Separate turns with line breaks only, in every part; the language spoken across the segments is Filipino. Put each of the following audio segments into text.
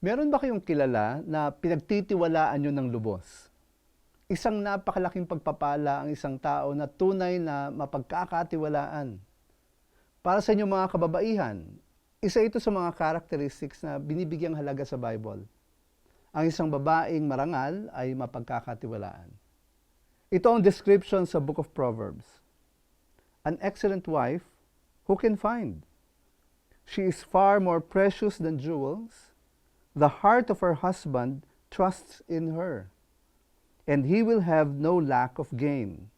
Meron ba kayong kilala na pinagtitiwalaan nyo ng lubos? Isang napakalaking pagpapala ang isang tao na tunay na mapagkakatiwalaan. Para sa inyong mga kababaihan, isa ito sa mga characteristics na binibigyang halaga sa Bible. Ang isang babaeng marangal ay mapagkakatiwalaan. Ito ang description sa Book of Proverbs. An excellent wife, who can find? She is far more precious than jewels. The heart of her husband trusts in her, and he will have no lack of gain.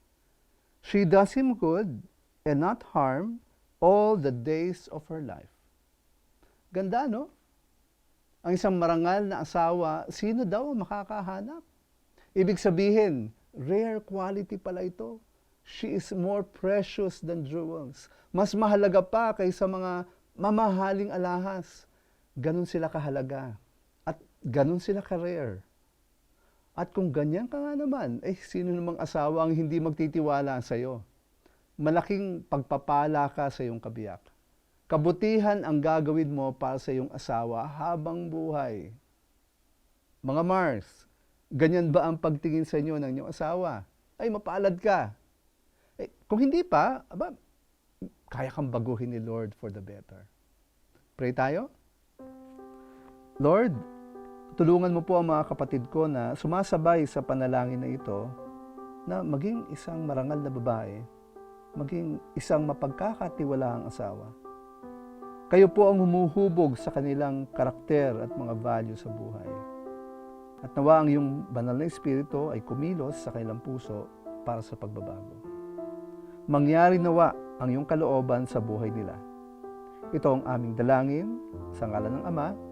She does him good and not harm all the days of her life. Ganda, no? Ang isang marangal na asawa, sino daw makakahanap? Ibig sabihin, rare quality pala ito. She is more precious than jewels. Mas mahalaga pa kaysa mga mamahaling alahas. Ganon sila kahalaga. At ganon sila ka-rare. At kung ganyan ka nga naman, eh sino namang asawa ang hindi magtitiwala sa iyo? Malaking pagpapala ka sa iyong kabiyak. Kabutihan ang gagawin mo para sa iyong asawa habang buhay. Mga Mars, ganyan ba ang pagtingin sa inyo ng inyong asawa? Ay, mapalad ka. Eh, kung hindi pa, aba, kaya kang baguhin ni Lord for the better. Pray tayo? Lord, tulungan mo po ang mga kapatid ko na sumasabay sa panalangin na ito na maging isang marangal na babae, maging isang mapagkakatiwalaang asawa. Kayo po ang humuhubog sa kanilang karakter at mga value sa buhay. At nawa ang iyong banal na espiritu ay kumilos sa kanilang puso para sa pagbabago. Mangyari nawa ang iyong kalooban sa buhay nila. Ito ang aming dalangin sa ngalan ng Ama